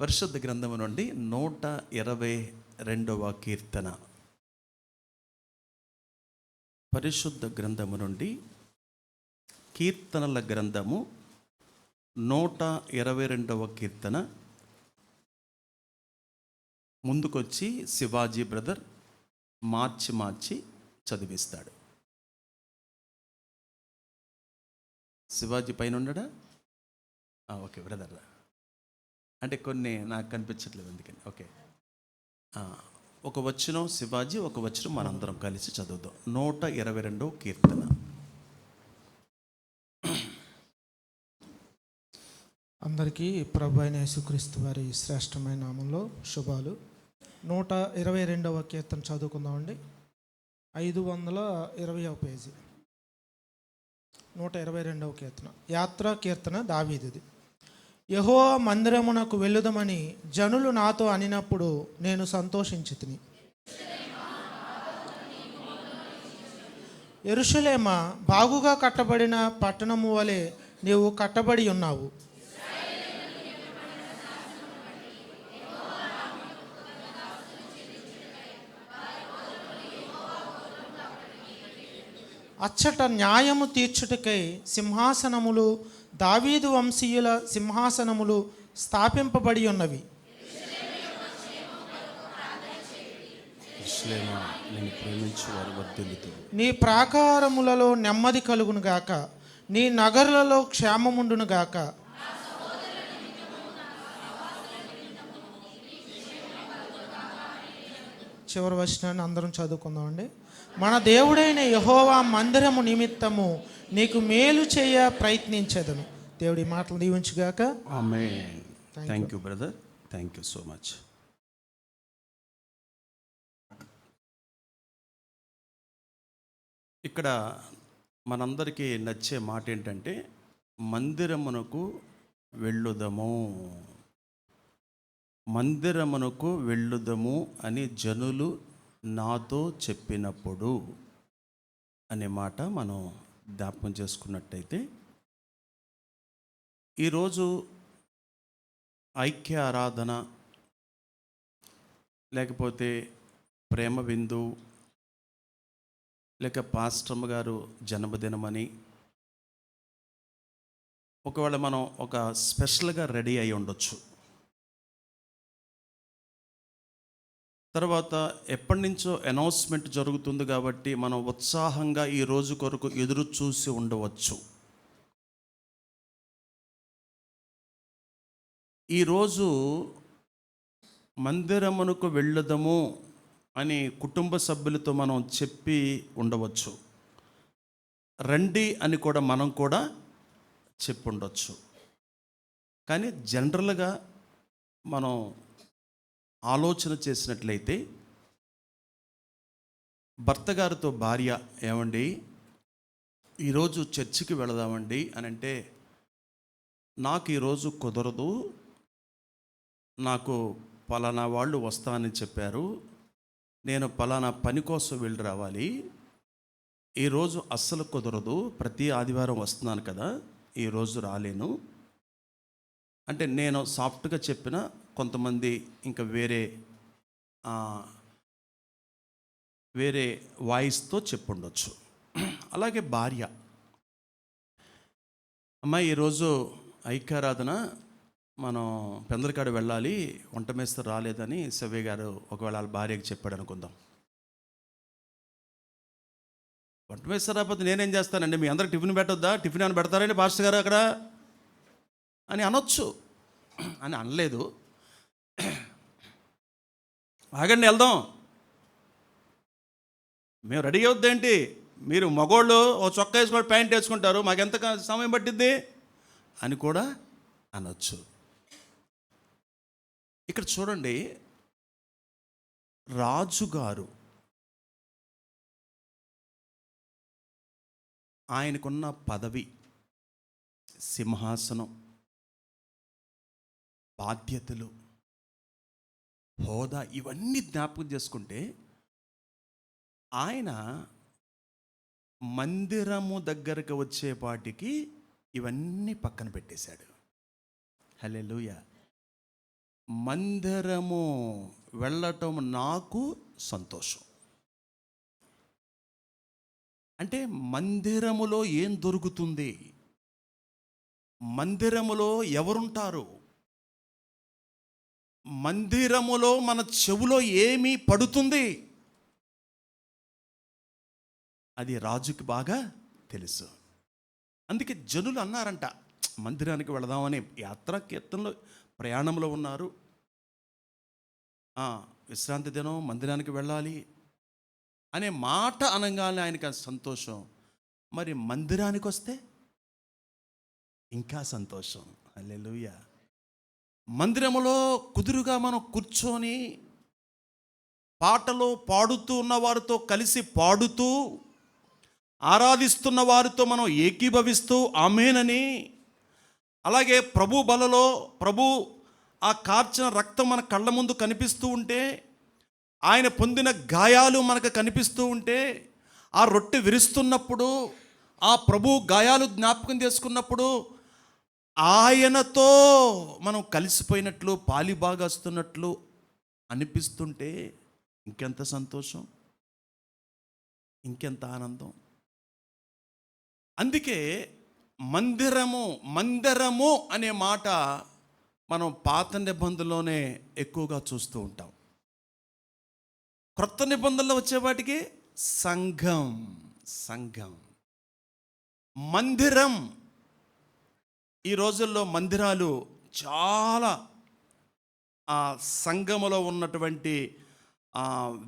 పరిశుద్ధ గ్రంథము నుండి నూట ఇరవై రెండవ కీర్తన. పరిశుద్ధ గ్రంథము నుండి కీర్తనల గ్రంథము నూట ఇరవై రెండవ కీర్తన. ముందుకొచ్చి శివాజీ బ్రదర్ మార్చి మార్చి చదివిస్తాడు. శివాజీ పైన ఉండడా ఓకే బ్రదర్. అంటే కొన్ని నాకు కనిపించట్లేదు అందుకని. ఓకే. ఒక వచనం శివాజీ ఒక వచనం మనందరం కలిసి చదువుదాం. నూట ఇరవై రెండో కీర్తన. అందరికీ ప్రభు అయిన యేసుక్రీస్తు వారి శ్రేష్టమైన నామంలో శుభాలు. నూట ఇరవై రెండవ కీర్తన చదువుకుందామండి. ఐదు వందల ఇరవై పేజీ. నూట ఇరవై రెండవ కీర్తన. యాత్రా కీర్తన దావీదిది. యహో మందిరమునకు వెళ్ళుదమని జనులు నాతో అనినప్పుడు నేను సంతోషించి తిని ఎరుషలేమ బాగుగా కట్టబడిన పట్టణము వలె నీవు కట్టబడి ఉన్నావు. అచ్చట న్యాయము తీర్చుటకై సింహాసనములు దావీదు వంశీయుల సింహాసనములు స్థాపింపబడి ఉన్నవి. నీ ప్రాకారములలో నెమ్మది కలుగును గాక. నీ నగరులలో క్షేమముండును గాక. చివరి వచనాన్ని అందరం చదువుకుందామండి. మన దేవుడైన యహోవా మందిరము నిమిత్తము నీకు మేలు చేయ ప్రయత్నించదను. దేవుడి మాటలు దీవించుగాక. Thank you brother thank you so much ఇక్కడ మనందరికీ నచ్చే మాట ఏంటంటే మందిరమునకు వెళ్ళుదము. మందిరమునకు వెళ్ళుదము అని జనులు నాతో చెప్పినప్పుడు అనే మాట మనం జ్ఞాపకం చేసుకున్నట్టయితే ఈరోజు ఐక్య ఆరాధన లేకపోతే ప్రేమ బిందు లేక పాస్టమ్ గారు జన్మదినమని ఒకవేళ మనం ఒక స్పెషల్గా రెడీ అయి ఉండొచ్చు. తర్వాత ఎప్పటి నుంచో అనౌన్స్మెంట్ జరుగుతుంది కాబట్టి మనం ఉత్సాహంగా ఈ రోజు కొరకు ఎదురు చూసి ఉండవచ్చు. ఈరోజు మందిరమునకు వెళ్ళదము అని కుటుంబ సభ్యులతో మనం చెప్పి ఉండవచ్చు. రండి అని కూడా మనం కూడా చెప్పుండొచ్చు కానీ జనరల్గా మనం ఆలోచన చేసినట్లయితే భర్త గారితో భార్య ఏమండి? ఈరోజు చర్చికి వెళదామండి అని అంటే నాకు ఈరోజు కుదరదు. నాకు పలానా వాళ్ళు వస్తానని చెప్పారు. నేను పలానా పని కోసం వెళ్ళి రావాలి. ఈరోజు అస్సలు కుదరదు. ప్రతి ఆదివారం వస్తున్నాను కదా. ఈరోజు రాలేను. అంటే నేను సాఫ్ట్గా చెప్పిన కొంతమంది ఇంకా వేరే వేరే వాయిస్తో చెప్పుండొచ్చు. అలాగే భార్య. అమ్మాయి ఈరోజు ఐక్యారాధన మనం పెందలకాడ వెళ్ళాలి వంట మేస్త్రి రాలేదని సవ్య గారు ఒకవేళ వాళ్ళ భార్యకి చెప్పాడు అనుకుందాం. వంట మేస్త్రి రాకపోతే నేనేం చేస్తానండి? మీ అందరికి టిఫిన్ పెట్టొద్దా? టిఫిన్ అని పెడతారండి పాస్టర్ గారు అక్కడ? అని అనొచ్చు. అని అనలేదు. ఆగండి వెళ్దాం. మేము రెడీ అవుద్దేంటి? మీరు మగోళ్ళు ఓ చొక్కా వేసుకొని ప్యాంట్ వేసుకుంటారు మాకెంత ఎంత సమయం పట్టిద్ది? అని కూడా అనొచ్చు. ఇక్కడ చూడండి రాజుగారు ఆయనకున్న పదవి సింహాసనం బాధ్యతలు హోదా ఇవన్నీ జ్ఞాపకం చేసుకుంటే ఆయన మందిరము దగ్గరకు వచ్చేపాటికి ఇవన్నీ పక్కన పెట్టేశాడు. హలే మందిరము వెళ్ళటం నాకు సంతోషం. అంటే మందిరములో ఏం దొరుకుతుంది? మందిరములో ఎవరుంటారు? మందిరములో మన చెవులో ఏమి పడుతుంది? అది రాజుకి బాగా తెలుసు. అందుకే జనులు అన్నారంట మందిరానికి వెళదామని యాత్ర కీర్తనలో ప్రయాణంలో ఉన్నారు. విశ్రాంతి దినం మందిరానికి వెళ్ళాలి అనే మాట అనగానే ఆయనకి సంతోషం. మరి మందిరానికి వస్తే ఇంకా సంతోషం. అల్లెలుయా మందిరములో కుదురుగా మనం కూర్చొని పాటలు పాడుతూ ఉన్న వారితో కలిసి పాడుతూ ఆరాధిస్తున్న వారితో మనం ఏకీభవిస్తూ ఆమెనని. అలాగే ప్రభు బలలో ప్రభు ఆ కార్చిన రక్తం మన కళ్ళ ముందు కనిపిస్తూ ఉంటే ఆయన పొందిన గాయాలు మనకు కనిపిస్తూ ఉంటే ఆ రొట్టె విరుస్తున్నప్పుడు ఆ ప్రభు గాయాలు జ్ఞాపకం చేసుకున్నప్పుడు ఆయనతో మనం కలిసిపోయినట్లు పాలిబాగాస్తున్నట్లు అనిపిస్తుంటే ఇంకెంత సంతోషం? ఇంకెంత ఆనందం? అందుకే మందిరము మందిరము అనే మాట మనం పాత నిబంధనలోనే ఎక్కువగా చూస్తూ ఉంటాం. క్రొత్త నిబంధనలు వచ్చేవాటికి సంఘం సంఘం. మందిరం ఈ రోజుల్లో మందిరాలు చాలా ఆ సంఘములో ఉన్నటువంటి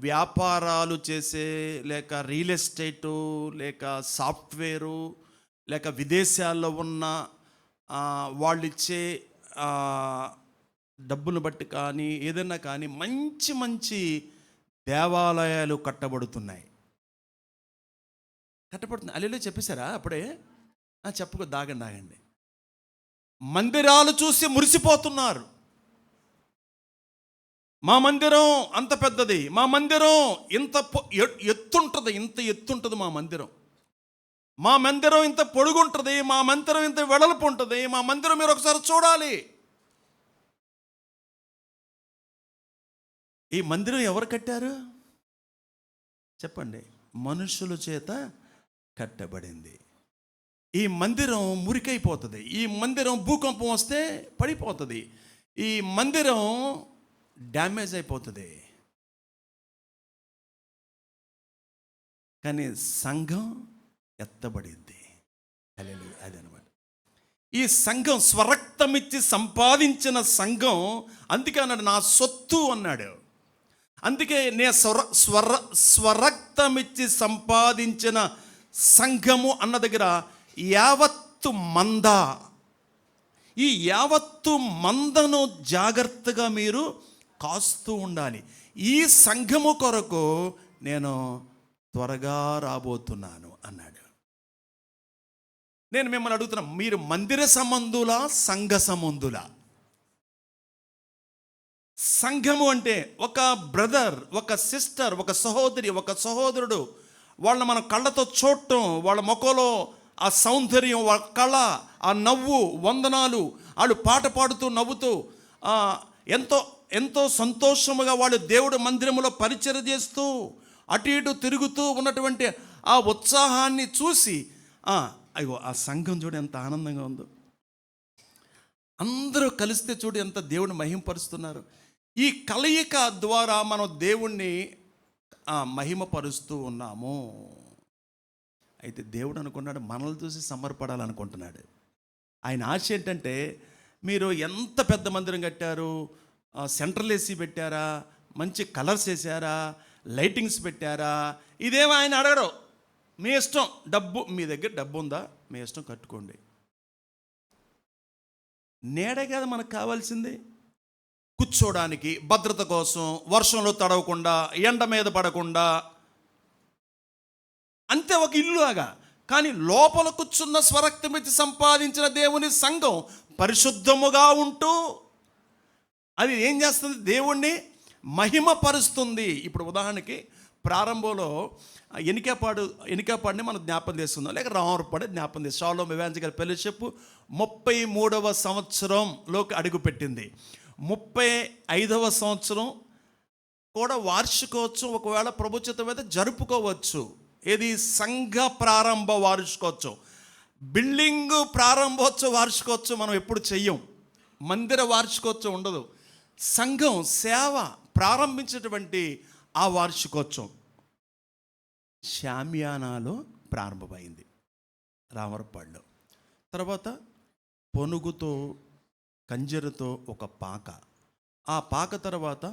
వ్యాపారాలు చేసే లేక రియల్ ఎస్టేటు లేక సాఫ్ట్వేరు లేక విదేశాల్లో ఉన్న వాళ్ళు ఇచ్చే డబ్బును బట్టి కానీ ఏదైనా కానీ మంచి మంచి దేవాలయాలు కట్టబడుతున్నాయి. కట్టబడుతుంది అల్లెలో చెప్పేశారా అప్పుడే? చెప్పుకో దాగండి దాగండి. మందిరాలు చూసి మురిసిపోతున్నారు. మా మందిరం అంత పెద్దది. మా మందిరం ఇంత ఎత్తుంటుంది. ఇంత ఎత్తుంటుంది మా మందిరం. మా మందిరం ఇంత పొడుగుంటుంది. మా మందిరం ఇంత వెడల్పు ఉంటుంది. మా మందిరం మీరు ఒకసారి చూడాలి. ఈ మందిరం ఎవరు కట్టారు? చెప్పండి. మనుషుల చేత కట్టబడింది. ఈ మందిరం మురికైపోతుంది. ఈ మందిరం భూకంపం వస్తే పడిపోతుంది. ఈ మందిరం డ్యామేజ్ అయిపోతుంది. కానీ సంఘం ఎత్తబడింది. అదే అదనమాట ఈ సంఘం స్వరక్తమిచ్చి సంపాదించిన సంఘం అందుకే అన్నాడు నా సొత్తు అన్నాడు. అందుకే నే స్వర స్వర స్వరక్తమిచ్చి సంపాదించిన సంఘము అన్న దగ్గర యావత్తు మంద. ఈ యావత్తు మందను జాగ్రత్తగా మీరు కాస్తూ ఉండాలి. ఈ సంఘము కొరకు నేను త్వరగా రాబోతున్నాను అన్నాడు. నేను మిమ్మల్ని అడుగుతున్నా మీరు మందిర సంబంధులా సంఘ సంబంధులా? సంఘము అంటే ఒక బ్రదర్ ఒక సిస్టర్ ఒక సహోదరి ఒక సహోదరుడు. వాళ్ళని మనం కళ్ళతో చూడటం వాళ్ళ ముఖంలో ఆ సౌందర్యం కళ ఆ నవ్వు వందనాలు వాళ్ళు పాట పాడుతూ నవ్వుతూ ఎంతో ఎంతో సంతోషముగా వాళ్ళు దేవుడు మందిరములో పరిచయ చేస్తూ అటు ఇటు తిరుగుతూ ఉన్నటువంటి ఆ ఉత్సాహాన్ని చూసి అయ్యో ఆ సంఘం చూడు ఎంత ఆనందంగా ఉందో. అందరూ కలిస్తే చూడు ఎంత దేవుని మహిమపరుస్తున్నారు ఈ కలయిక ద్వారా మనం దేవుణ్ణి మహిమపరుస్తూ ఉన్నాము. అయితే దేవుడు అనుకున్నాడు మనల్ని చూసి సమర్పడాలనుకుంటున్నాడు ఆయన ఆశ ఏంటంటే మీరు ఎంత పెద్ద మందిరం కట్టారు సెంట్రల్ ఏసీ పెట్టారా మంచి కలర్స్ వేసారా లైటింగ్స్ పెట్టారా ఇదేమో ఆయన అడగరు మీ ఇష్టం డబ్బు మీ దగ్గర డబ్బు ఉందా మీ ఇష్టం కట్టుకోండి. నేడే కదా మనకు కావాల్సింది. కూర్చోడానికి భద్రత కోసం వర్షంలో తడవకుండా ఎండ మీద పడకుండా అంతే ఒక ఇల్లులాగా. కానీ లోపల కూర్చున్న స్వరక్తమితి సంపాదించిన దేవుని సంఘం పరిశుద్ధముగా ఉంటూ అది ఏం చేస్తుంది? దేవుణ్ణి మహిమపరుస్తుంది. ఇప్పుడు ఉదాహరణకి ప్రారంభంలో ఎనికేపాడు ఎనికేపాడిని మనం జ్ఞాపం చేస్తున్నాం. లేక రామరపాడు జ్ఞాపం చేస్తాం షాలో వివాంజ గారి ముప్పై మూడవ సంవత్సరంలోకి అడుగుపెట్టింది. ముప్పై ఐదవ సంవత్సరం కూడా వార్షికోత్సవం ఒకవేళ ప్రభుత్వం మీద జరుపుకోవచ్చు. ఏది సంఘ ప్రారంభ వార్షికోత్సవం? బిల్డింగ్ ప్రారంభోత్సవ వార్షికోత్సవం మనం ఎప్పుడు చెయ్యం? మందిర వార్షికోత్సవం ఉండదు. సంఘం సేవ ప్రారంభించినటువంటి ఆ వార్షికోత్సవం షామియానాలో ప్రారంభమైంది. రామరపాడులో తర్వాత పొనుగుతో కంజరతో ఒక పాక. ఆ పాక తర్వాత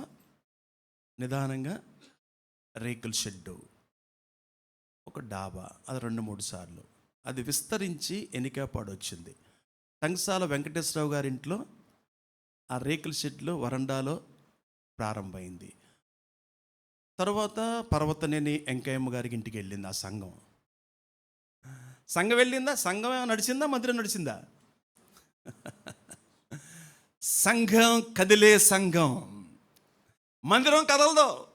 నిదానంగా రేకుల షెడ్డు. ఒక డాబా అది రెండు మూడు సార్లు. అది విస్తరించి ఎనికాపాడు వచ్చింది టంగసాల వెంకటేశ్వరరావు గారి ఇంట్లో ఆ రేకుల షెడ్లో వరండాలో ప్రారంభమైంది. తర్వాత పర్వతనేని వెంకయ్యమ్మ గారికి ఇంటికి వెళ్ళింది ఆ సంఘం. సంఘం వెళ్ళిందా? సంఘం నడిచిందా? మందిరం నడిచిందా? సంఘం కదిలే సంఘం. మందిరం కదలదు.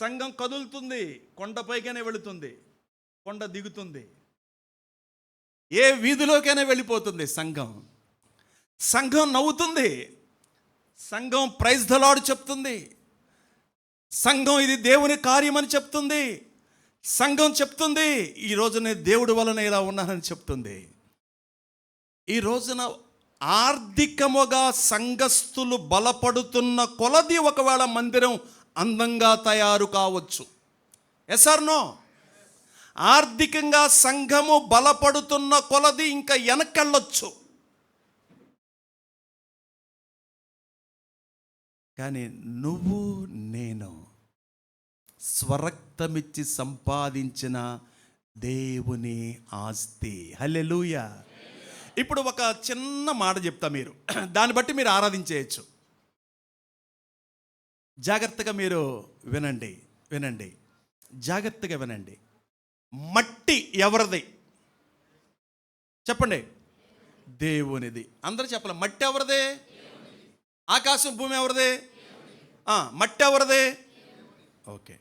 సంఘం కదులుతుంది కొండపైకైనా వెళుతుంది కొండ దిగుతుంది. ఏ వీధిలోకైనా వెళ్ళిపోతుంది సంఘం. సంఘం నవ్వుతుంది సంఘం ప్రైజ్ దలాడు చెప్తుంది సంఘం ఇది దేవుని కార్యమని చెప్తుంది సంఘం చెప్తుంది ఈ రోజున దేవుడి వలన ఇలా ఉన్నానని చెప్తుంది. ఈ రోజున ఆర్థికముగా సంఘస్థులు బలపడుతున్న కొలది ఒకవేళ మందిరం అందంగా తయారు కావచ్చు. ఎస్ ఆర్ నో ఆర్థికంగా సంఘము బలపడుతున్న కొలది ఇంకా వెనకెళ్ళొచ్చు. కానీ నువ్వు నేను స్వరక్తమిచ్చి సంపాదించిన దేవుని ఆస్తి. హల్లెలూయ ఇప్పుడు ఒక చిన్న మాట చెప్తా మీరు. దాన్ని బట్టి మీరు ఆరాధించేయచ్చు. జాగ్రత్తగా మీరు వినండి వినండి. జాగ్రత్తగా వినండి. మట్టి ఎవరిది? చెప్పండి. దేవునిది. అందరూ చెప్పాలి? మట్టి ఎవరిది? ఆకాశం భూమి ఎవరిది? మట్టి ఎవరిది? ఓకే.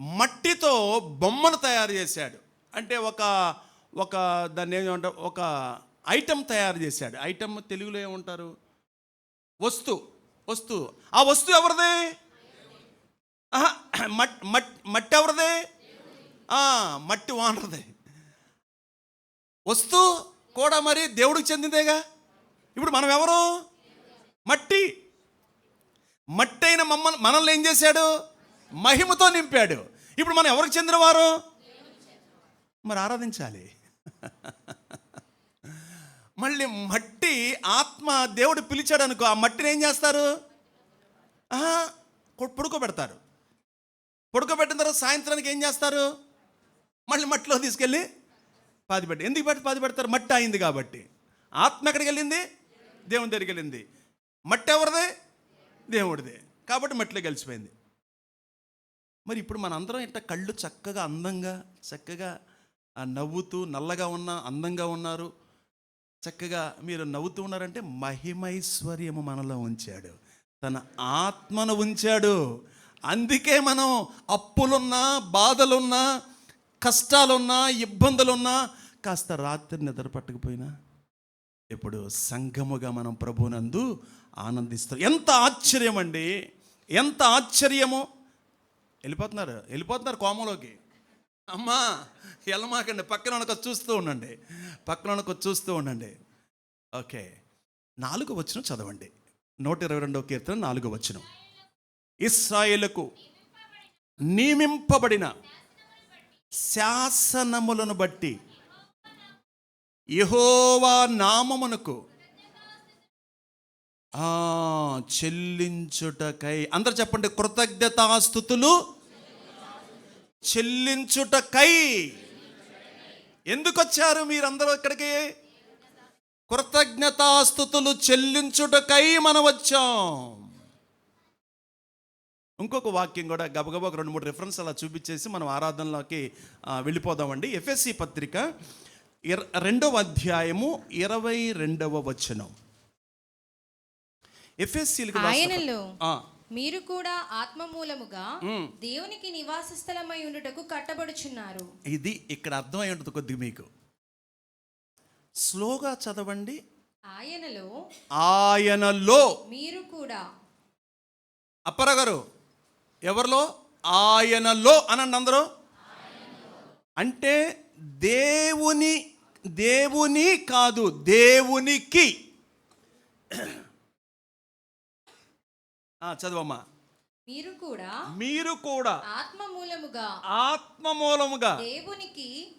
మట్టితో బొమ్మను తయారు చేశాడు. అంటే ఒక ఒక దాన్ని ఏమంటారు? ఒక ఐటెం తయారు చేశాడు. ఐటెం తెలుగులో ఏమంటారు? వస్తు వస్తువు. ఆ వస్తువు ఎవరిది? మట్ మట్ మట్టి ఎవరిది? ఆ, మట్టి వానరది. వస్తువు కూడా మరి దేవుడికి చెందిందేగా? ఇప్పుడు మనం ఎవరు? మట్టి. మట్టి అయిన మమ్మల్ని మనల్ని ఏం చేశాడు? మహిమతో నింపాడు. ఇప్పుడు మనం ఎవరికి చెందినవారు? మరి ఆరాధించాలి. మళ్ళీ మట్టి ఆత్మ దేవుడు పిలిచాడు అనుకో ఆ మట్టిని ఏం చేస్తారు? ఆహా, పడుకోబెడతారు. పడుకోబెట్టిన తర్వాత సాయంత్రానికి ఏం చేస్తారు? మళ్ళీ మట్టిలో తీసుకెళ్ళి పాది పెట్టి ఎందుకు పెట్టి పాది పెడతారు. మట్టి అయింది కాబట్టి. ఆత్మ ఎక్కడికి వెళ్ళింది? దేవుని దగ్గరికి వెళ్ళింది. మట్టి ఎవరిదే? దేవుడిదే. కాబట్టి మట్టిలో కలిసిపోయింది. మరి ఇప్పుడు మనందరం ఇట్ట కళ్ళు చక్కగా అందంగా చక్కగా ఆ, నవ్వుతూ నల్లగా ఉన్న అందంగా ఉన్నారు. చక్కగా మీరు నవ్వుతూ ఉన్నారంటే మహిమైశ్వర్యము మనలో ఉంచాడు. తన ఆత్మను ఉంచాడు. అందుకే మనం అప్పులున్నా బాధలున్నా కష్టాలున్నా ఇబ్బందులున్నా కాస్త రాత్రి నిద్ర పట్టకపోయినా ఇప్పుడు సంఘముగా మనం ప్రభునందు ఆనందిస్తాం. ఎంత ఆశ్చర్యం అండి ఎంత ఆశ్చర్యము! వెళ్ళిపోతున్నారు వెళ్ళిపోతున్నారు కోమలోకి. అమ్మా ఎలమాకండి పక్కన ఉన్నకు చూస్తూ ఉండండి. పక్కన ఉన్నకు చూస్తూ ఉండండి. ఓకే. నాలుగు వచ్చిన చదవండి. నూట ఇరవై రెండవ కీర్తన నాలుగు వచ్చిన ఇస్రాయిలకు నియమింపబడిన శాసనములను బట్టి యహోవా నామమునకు చెల్లించుటకై అందరు చెప్పండి కృతజ్ఞతాస్థుతులు చెల్లించుటకై. ఎందుకు వచ్చారు మీరందరూ ఇక్కడికి? కృతజ్ఞతాస్థుతులు చెల్లించుటకై మనం వచ్చాం. ఇంకొక వాక్యం కూడా గబగబా ఒక రెండు మూడు రిఫరెన్స్ అలా చూపించేసి మనం ఆరాధనలోకి వెళ్ళిపోదామండి. ఎఫ్ఎస్సి పత్రిక రెండవ అధ్యాయము ఇరవై రెండవ వచనం. ఎఫ్ఎస్సీలకు ఆయనలో మీరు కూడా ఆత్మ మూలముగా దేవునికి నివాస స్థలమై ఉండుటకు కట్టబడుచున్నారు. ఇది ఇక్కడ అర్థమై ఉంటుంది కొద్దిగా మీకు. స్లోగా చదవండి. ఆయనలో ఆయనలో. మీరు కూడా. అప్పర గారు ఎవరిలో? ఆయనలో అనండి అందరూ. అంటే దేవుని దేవుని కాదు దేవునికి. చదవమ్మా. మీరు కూడా మీరు కూడా ఆత్మ మూలముగా ఆత్మ మూలముగా దేవునికి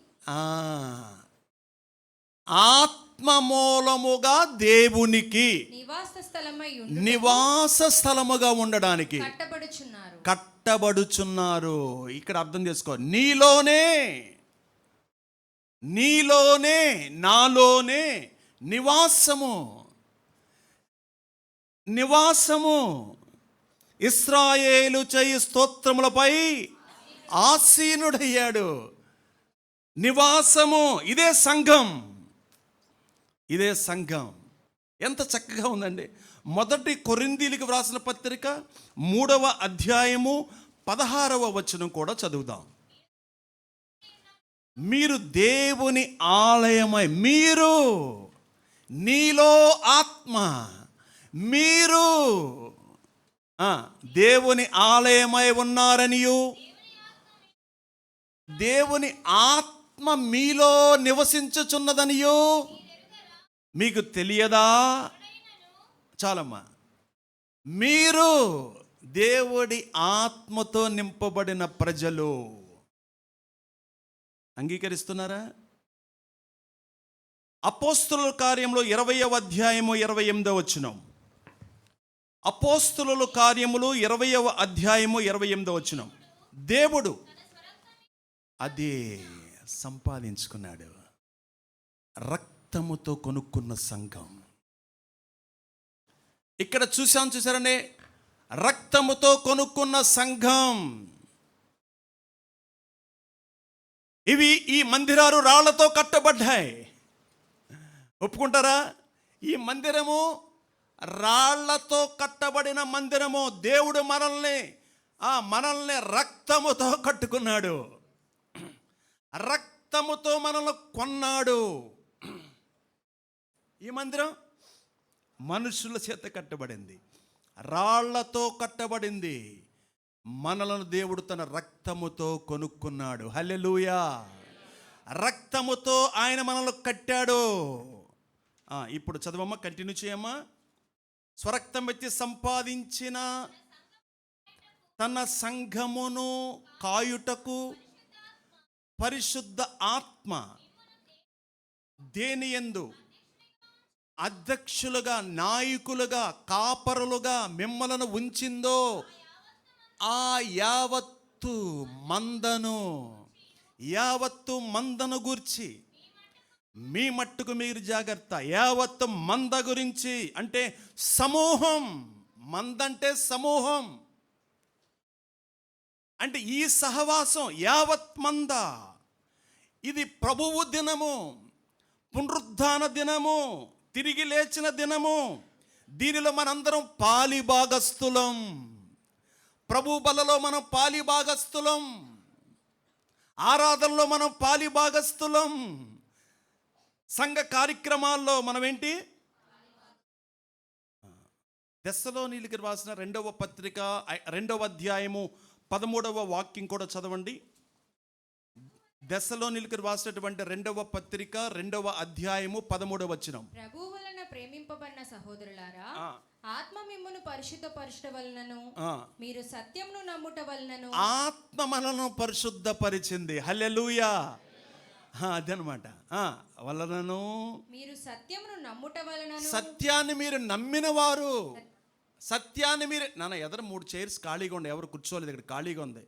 ఆత్మ మూలముగా దేవునికి నివాస స్థలమై నివాస స్థలముగా ఉండడానికి కట్టబడుచున్నారు. కట్టబడుచున్నారు. ఇక్కడ అర్థం చేసుకో. నీలోనే నీలోనే నాలోనే నివాసము. నివాసము. ఇస్రాయేలు చేయి స్తోత్రములపై ఆసీనుడయ్యాడు. నివాసము ఇదే సంఘం. ఇదే సంఘం. ఎంత చక్కగా ఉందండి. మొదటి కొరిందీలకు వ్రాసిన పత్రిక మూడవ అధ్యాయము పదహారవ వచనం కూడా చదువుదాం. మీరు దేవుని ఆలయమై మీరు నీలో ఆత్మ మీరు దేవుని ఆలయమై ఉన్నారనియు. దేవుని ఆత్మ మీలో నివసించుచున్నదనియు. మీకు తెలియదా? చాలమ్మా. మీరు దేవుడి ఆత్మతో నింపబడిన ప్రజలు. అంగీకరిస్తున్నారా? అపోస్తుల కార్యంలో ఇరవయవ అధ్యాయము ఇరవై ఎనిమిదో వచ్చినం అపోస్తుల కార్యములు ఇరవయవ అధ్యాయము ఇరవై ఎనిమిదో వచ్చినం దేవుడు అదే సంపాదించుకున్నాడు. రక్తముతో కొనుక్కున్న సంఘం. ఇక్కడ చూసాం చూసారనే రక్తముతో కొనుక్కున్న సంఘం. ఇవి ఈ మందిరాలు రాళ్ళతో కట్టబడ్డాయి. ఒప్పుకుంటారా? ఈ మందిరము రాళ్ళతో కట్టబడిన మందిరము దేవుడు మనల్ని ఆ మనల్ని రక్తముతో కట్టుకున్నాడు. రక్తముతో మనల్ని కొన్నాడు. ఈ మందిరం మనుషుల చేత కట్టబడింది. రాళ్ళతో కట్టబడింది. మనలను దేవుడు తన రక్తముతో కొనుక్కున్నాడు. హల్లెలూయా! రక్తముతో ఆయన మనల్ని కట్టాడు. ఇప్పుడు చదవమ్మా కంటిన్యూ చేయమ్మా. స్వరక్తం ఎత్తి సంపాదించిన తన సంఘమును కాయుటకు పరిశుద్ధ ఆత్మ దేని ఎందు అధ్యక్షులుగా నాయకులుగా కాపరులుగా మిమ్మలను ఉంచిందో ఆ యావత్తు మందను యావత్తు మందను గూర్చి మీ మట్టుకు మీరు జాగ్రత్త. యావత్తు మంద గురించి అంటే సమూహం. మందంటే సమూహం. అంటే ఈ సహవాసం యావత్ మంద. ఇది ప్రభువు దినము పునరుద్ధాన దినము తిరిగి లేచిన దినము. దీనిలో మనందరం పాలి భాగస్థులం. ప్రభు బలలో మనం పాలి భాగస్థులం. ఆరాధనలో మనం పాలి భాగస్థులం. సంఘ కార్యక్రమాల్లో మనం ఏంటి దశలో నీళ్ళకి రాసిన రెండవ పత్రిక రెండవ అధ్యాయము పదమూడవ వాక్యం కూడా చదవండి. దశలో నీళ్ళకి రాసినటువంటి రెండవ పత్రిక రెండవ అధ్యాయము పదమూడవ వచనం. ప్రభు వలన ప్రేమింపబడిన సహోదరులారా. ఆత్మ మిమ్మును పరిశుద్ధ పరుషుట వలనను. మీరు సత్యమును నమ్ముట వలనను ఆత్మ మనలను పరిశుద్ధపరిచింది. హల్లెలూయా. ఆ, అదనమాట. వలనను మీరు సత్యమును నమ్ముట వలనను సత్యాన్ని మీరు నమ్మిన వారు సత్యాన్ని మీరు నాన్న ఎదర మూడు చైర్స్ ఖాళీగా ఉండే ఎవరు కూర్చోలేదు ఇక్కడ ఖాళీగా ఉంది.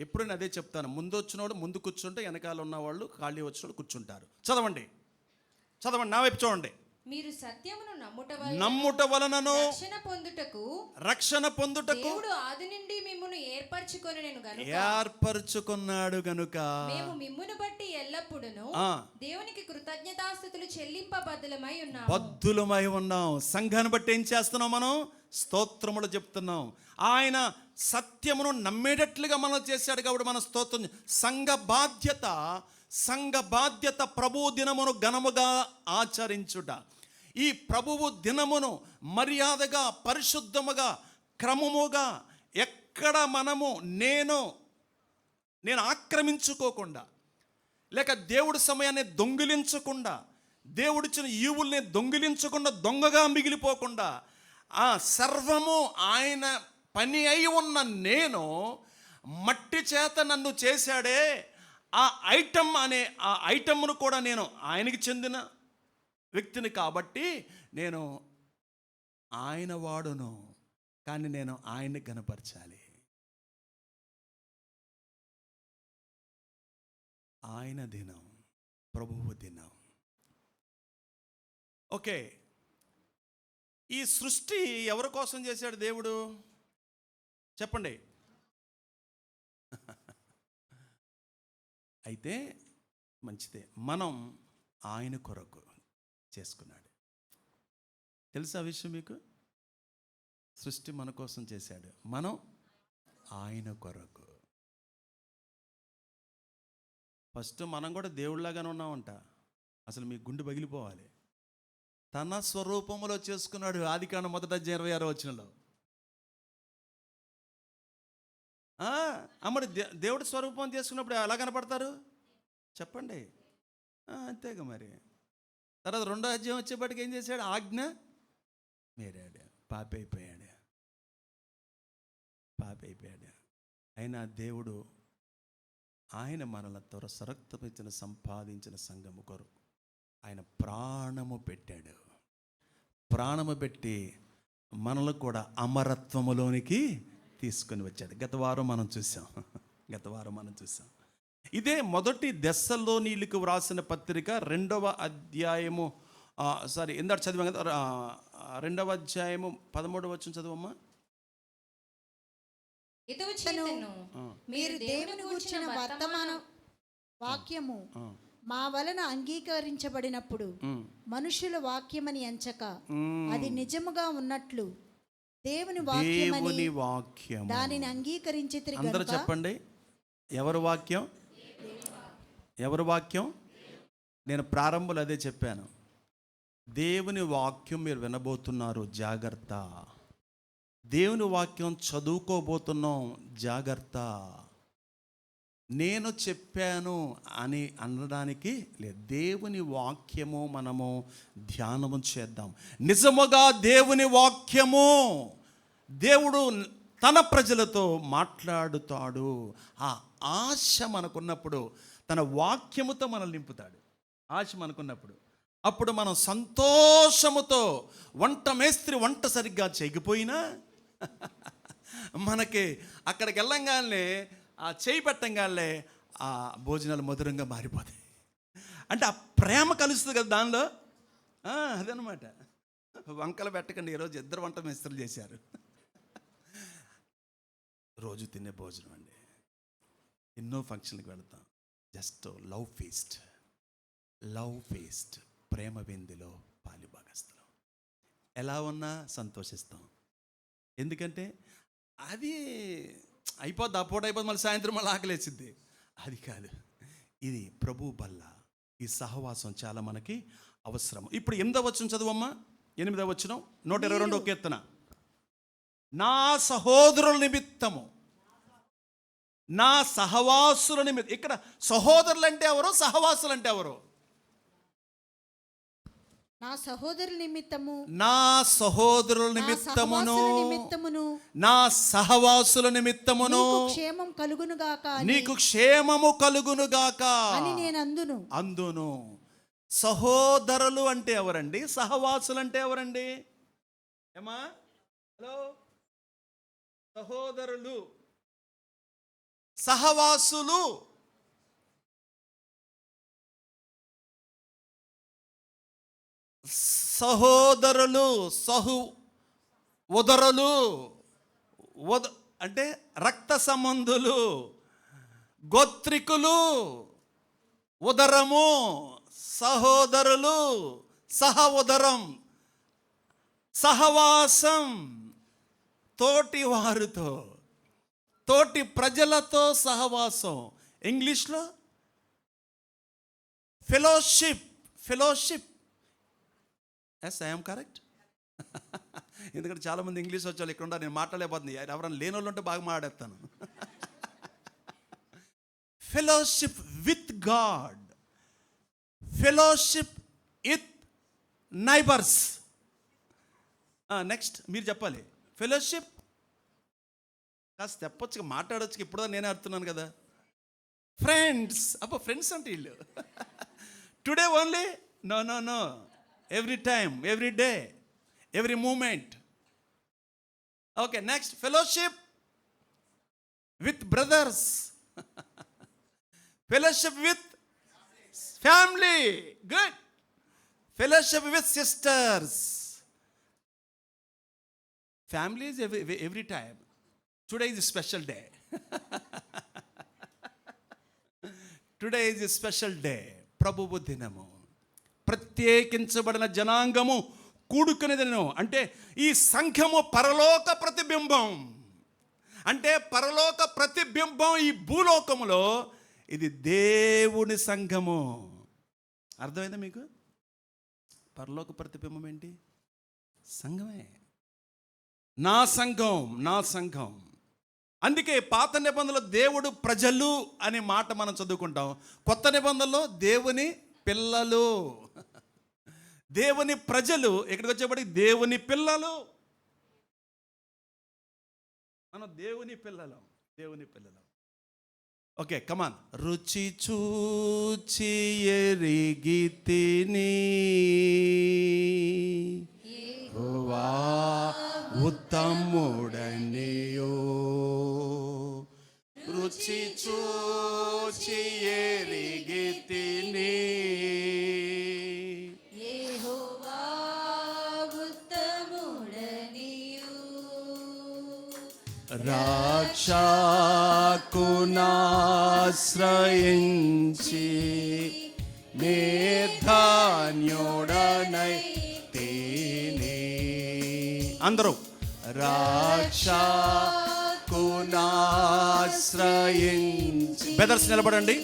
ఎప్పుడు నేను అదే చెప్తాను ముందు వచ్చినోడు ముందు కూర్చుంటే వెనకాల ఉన్న వాళ్ళు ఖాళీ వచ్చినోడు కూర్చుంటారు. చదవండి. చదవండి నా వైపు చూడండి. మీరు సత్యమును నమ్ముట నమ్ముట వలనను రక్షణ పొందుటకు రక్షణ పొందుటకు దేవుడు ఆది నుండి మిమ్మును ఏర్పరచుకొని నేను గనుక ఏర్పరచుకున్నాడు గనుక. మేము మిమ్మును బట్టి ఎల్లప్పుడూ ఆ. దేవునికి కృతజ్ఞతాస్థుతులు చెల్లింపబద్ధులమై ఉన్నాము. బద్దులమై ఉన్నాం. సంఘాన్ని బట్టి ఏం చేస్తున్నాం మనం? స్తోత్రములు చెప్తున్నాం. ఆయన సత్యమును నమ్మేటట్లుగా మనం చేశాడు కాబట్టి మన స్తోత్రం సంఘ బాధ్యత సంఘ బాధ్యత ప్రభు దినమును ఘనముగా ఆచరించుట. ఈ ప్రభువు దినమును మర్యాదగా పరిశుద్ధముగా క్రమముగా ఎక్కడ మనము నేను నేను ఆక్రమించుకోకుండా లేక దేవుడి సమయాన్ని దొంగిలించకుండా దేవుడిచ్చిన ఈవుల్ని దొంగిలించకుండా దొంగగా మిగిలిపోకుండా ఆ సర్వము ఆయన పని అయి ఉన్న నేను మట్టి చేత నన్ను చేశాడే ఆ ఐటమ్ అనే ఆ ఐటమ్ను కూడా నేను ఆయనకి చెందిన వ్యక్తిని కాబట్టి నేను ఆయన వాడును కానీ నేను ఆయన్ని గనపరచాలి ఆయన దినం ప్రభువు దినం. ఓకే. ఈ సృష్టి ఎవరి కోసం చేశాడు దేవుడు? చెప్పండి. అయితే మంచిదే. మనం ఆయన కొరకు. చేసుకున్నాడు. తెలుసా ఆ విషయం మీకు? సృష్టి మన కోసం చేశాడు. మనం ఆయన కొరకు. ఫస్ట్ మనం కూడా దేవుళ్ళలాగానే ఉన్నామంట. అసలు మీ గుండె పగిలిపోవాలి తన స్వరూపంలో చేసుకున్నాడు ఆది మొదట ఇరవై ఆరో వచ్చినలో అమ్మడి దే- దేవుడి స్వరూపం చేసుకున్నప్పుడు ఎలా కనపడతారు? చెప్పండి. అంతేగా మరి. తర్వాత రెండో అధ్యాయం వచ్చేప్పటికి ఏం చేశాడు? ఆజ్ఞ మీరాడు? పాప అయిపోయాడు పాప అయిపోయాడు అయినా దేవుడు ఆయన మనల త్వర సరక్తమించిన సంపాదించిన సంఘము కొరకు ఆయన ప్రాణము పెట్టాడు. ప్రాణము పెట్టి మనలో కూడా అమరత్వములోనికి తీసుకొని వచ్చాడు. గత వారం మనం చూసాం. గత వారం మనం చూసాం. ఇదే మొదటి దశలో నీళ్ళకి వ్రాసిన పత్రిక రెండవ అధ్యాయము సారీ ఇందాక చదివాం కదా రెండవ అధ్యాయము పదమూడవ వచ్చిన చదువమ్మా. మీరు దేవుని గూర్చిన వర్తమాన వాక్యము మా వలన అంగీకరించబడినప్పుడు మనుషుల వాక్యమని ఎంచక. అది నిజముగా ఉన్నట్లు దేవుని దేవుని వాక్యమని వాక్యం దానిని అంగీకరించి అందరూ చెప్పండి ఎవరి వాక్యం? ఎవరి వాక్యం? నేను ప్రారంభంలో అదే చెప్పాను. దేవుని వాక్యం మీరు వినబోతున్నారు జాగ్రత్త. దేవుని వాక్యం చదువుకోబోతున్నాం జాగ్రత్త. నేను చెప్పాను అని అనడానికి లేదు. దేవుని వాక్యము మనము ధ్యానము చేద్దాం. నిజముగా దేవుని వాక్యము దేవుడు తన ప్రజలతో మాట్లాడుతాడు. ఆ ఆశ మనకున్నప్పుడు తన వాక్యముతో మనల్ని నింపుతాడు. ఆశ మనకున్నప్పుడు. అప్పుడు మనం సంతోషముతో వంట మేస్త్రి వంట సరిగ్గా చేయకపోయినా మనకి అక్కడికి వెళ్ళంగానే ఆ చేయి పెట్టంగానే ఆ భోజనాలు మధురంగా మారిపోతాయి. అంటే ఆ ప్రేమ కలుస్తుంది కదా దానిలో? అదనమాట వంకలు పెట్టకండి ఈరోజు ఇద్దరు వంట మేస్త్రులు చేశారు. రోజు తినే భోజనం అండి. ఎన్నో ఫంక్షన్లకు వెళతాం. Just love feast love feast ప్రేమ విందులో పాలిభాగస్థలం. ఎలా ఉన్నా సంతోషిస్తాం. ఎందుకంటే అది అయిపోద్ది ఆ పూట అయిపోద్ది మళ్ళీ సాయంత్రం మళ్ళీ ఆకలేసిద్ది. అది కాదు. ఇది ప్రభు బల్ల ఈ సహవాసం చాలా మనకి అవసరం ఇప్పుడు ఎనిమిదవ వచ్చిన చదువమ్మా. ఎనిమిదవ వచ్చిన నూట ఇరవై రెండో కీర్తన నా సహోదరుల నిమిత్తము నా సహవాసుల నిమిత్తం ఇక్కడ సహోదరులు అంటే ఎవరు? సహవాసులు అంటే ఎవరు? నా సహోదరుల నిమిత్తము. నా సహోదరుల నిమిత్తమును. నిమిత్తమును. నా సహవాసుల నిమిత్తమును. నీకు క్షేమం కలుగునుగాక అని- నీకు క్షేమము కలుగునుగాక అని నేను అందును. అందును. సహోదరులు అంటే ఎవరండి? సహవాసులు అంటే ఎవరండి? ఏమా? హలో? సహోదరులు. సహవాసులు. సహోదరులు సహు ఉదరులు ఉద అంటే రక్త సంబంధులు గోత్రికులు ఉదరము సహోదరులు సహ ఉదరం సహవాసం తోటి వారితో. తోటి ప్రజలతో సహవాసం. ఇంగ్లీష్లో fellowship fellowship. Yes I'm correct ఎందుకంటే చాలామంది ఇంగ్లీష్ వచ్చారు ఇక్కడ నేను మాట్లాడలేకపోతుంది. ఎవరైనా లేని వాళ్ళు ఉంటే బాగా మాట్లాడేస్తాను. Fellowship with God fellowship with neighbours next మీరు చెప్పాలి. ఫెలోషిప్ కాస్త చెప్పొచ్చు మాట్లాడొచ్చు ఇప్పుడు నేనే అడుతున్నాను కదా. ఫ్రెండ్స్ అబ్బా ఫ్రెండ్స్ అంటే వీళ్ళు. Today only no no no every time every day every moment okay next fellowship with brothers fellowship with family good fellowship with sisters families every every time today is special day today is special day ప్రభువు దినము. ప్రత్యేకించబడిన జనాంగము కూడుకునే దినము. అంటే ఈ సంఘము పరలోక ప్రతిబింబం. అంటే పరలోక ప్రతిబింబం ఈ భూలోకములో ఇది దేవుని సంఘము. అర్థమైందా మీకు? పరలోక ప్రతిబింబం ఏంటి? సంఘమే. నా సంఘం నా సంఘం. అందుకే పాత నిబంధనలో దేవుడు ప్రజలు అనే మాట మనం చదువుకుంటాం. కొత్త నిబంధనలో దేవుని పిల్లలు. దేవుని ప్రజలు ఎక్కడికి వచ్చేప్పటికి దేవుని పిల్లలు. మనం దేవుని పిల్లలం దేవుని పిల్లలు. ఓకే కమాన్ రుచి చూచి ఎరిగి తిని. యెహోవా ఉత్తముడనియో. రుచి చూచి ఎరిగి తిని యెహోవా ఉత్తముడనియు. రాక్షకునాశ్రయించి అందరూ. రాక్షకునాశ్రయించి బెదర్స్ నిలబడండి.